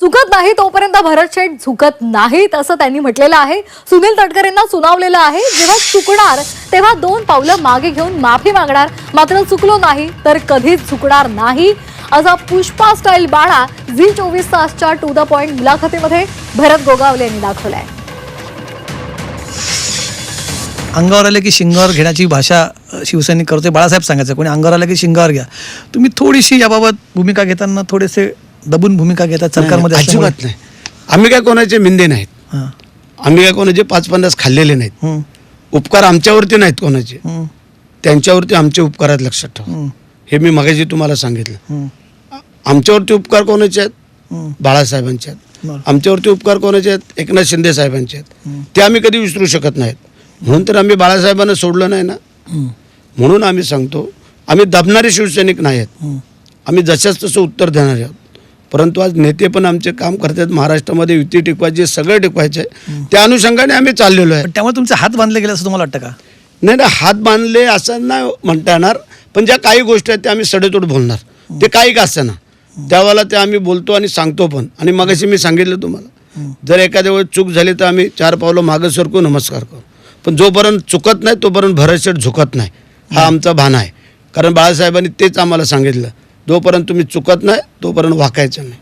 चुकत नाही तोपर्यंत भरत शेठ झुकत नाहीत असं त्यांनी म्हटलेलं आहे. सुनील तटकरेंना सुनावलेलं आहे. जेव्हा चुकणार तेव्हा दोन पावलं मागे घेऊन माफी मागणार. मात्र चुकलो नाही तर कधीच चुकणार नाही. असा पुष्पा स्टाईल बाळा झी चोवीस तासच्या टू द पॉइंट मुलाखतीमध्ये भरत गोगावले यांनी दाखवलाय. अंगावर आले की शिंगावर घेण्याची भाषा शिवसैनिक करतोय. बाळासाहेब सांगायचं कोणी अंगावर आलं की शिंगावर घ्या. तुम्ही थोडीशी याबाबत भूमिका घेताना थोडेसे दबून भूमिका घेतात सरकारमध्ये. अजिबात नाही. आम्ही काय कोणाचे मिंदे नाहीत. हां. आम्ही काय कोणाचे पाच पन्नास खाल्लेले नाहीत. उपकार आमच्यावरती नाहीत कोणाचे. त्यांच्यावरती आमचे उपकार आहेत लक्षात ठेवा. हे मी मगाशी तुम्हाला सांगितलं. आमच्यावरती उपकार कोणाचे आहेत. बाळासाहेबांचे आहेत. बरं. आमच्यावरती उपकार कोणाचे आहेत? एकनाथ शिंदे साहेबांचे आहेत. ते आम्ही कधी विसरू शकत नाहीत. म्हणून तर आम्ही बाळासाहेबांना सोडलं नाही ना? म्हणून आम्ही सांगतो आम्ही दबणारे शिवसैनिक नाही आहेत. आम्ही जशाच तसं उत्तर देणार आहोत. परंतु आज नेते पण आमचे काम करतात. महाराष्ट्रामध्ये युती टिकवायचे सगळे टिकवायचे त्या अनुषंगाने आम्ही चाललेलो आहे. पण त्यामुळे तुमचे हात बांधले गेले असं तुम्हाला वाटतं का? नाही ना हात बांधले असं नाही म्हणता येणार. पण ज्या काही गोष्टी आहेत त्या आम्ही सडेतोड बोलणार. ते काही का असं ना त्यावेळेला ते आम्ही बोलतो आणि सांगतो पण. आणि मगाशी मी सांगितलं तुम्हाला. जर एखाद्या वेळेस चूक झाली तर आम्ही चार पावलं मागं सरकू नमस्कार करू. पण जोपर्यंत चुकत नाही तोपर्यंत भरतशेट झुकत नाही. हा आमचा भान आहे. कारण बाळासाहेबांनी तेच आम्हाला सांगितलं. जोपर्यंत तुम्ही चुकत नाही तोपर्यंत वाकायचं नाही.